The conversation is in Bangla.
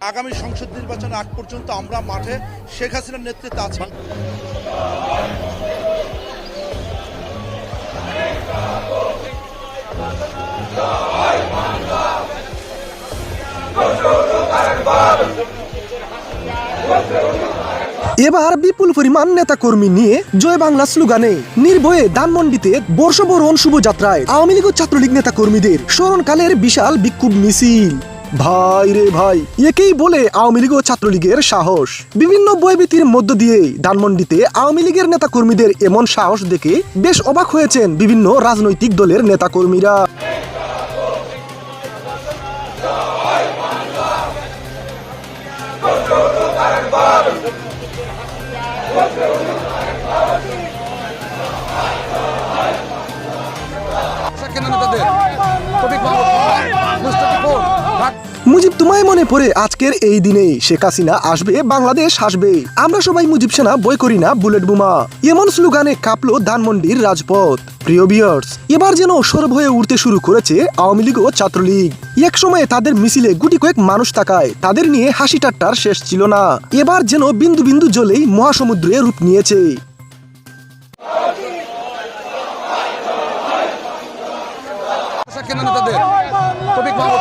আগামী সংসদ নির্বাচন আগ পর্যন্ত আমরা মাঠে শেখ হাসিনার নেতৃত্বে আছি। এবার বিপুল পরিমাণ নেতাকর্মী নিয়ে জয় বাংলা স্লোগানে, নির্ভয়ে ধানমন্ডিতে বর্ষবরণ শুভযাত্রায় আওয়ামী লীগ ও ছাত্রলীগ নেতাকর্মীদের স্মরণকালের বিশাল বিক্ষোভ মিছিল। ভাই রে ভাই, একেই বলে আওয়ামী লীগ ও ছাত্রলীগের সাহস। বিভিন্ন বয়ভীতির মধ্য দিয়ে ধানমন্ডিতে আওয়ামী লীগের নেতাকর্মীদের এমন সাহস দেখে বেশ অবাক হয়েছেন বিভিন্ন রাজনৈতিক দলের নেতাকর্মীরা। কেন নেতাদের? তোমায় মনে পড়ে আজকের এই দিনে শেখ হাসিনা আসবে, বাংলাদেশ আসবে আমরা সবাই মুজিব সেনা বই করি না, বুলেট বোমা। এমন স্লোগানে কাঁপলো ধানমন্ডির রাজপথ। প্রিয় বিয়ার্স এবার যেন সরব হয়ে উঠতে শুরু করেছে আওয়ামী লীগ ও ছাত্রলীগ। এক সময়ে তাদের মিছিলে গুটি কয়েক মানুষ তাকায় তাদের নিয়ে হাসি ঠাট্টার শেষ ছিল না। এবার যেন বিন্দু বিন্দু জলেই মহাসমুদ্রে রূপ নিয়েছে। কেন মাহমুদ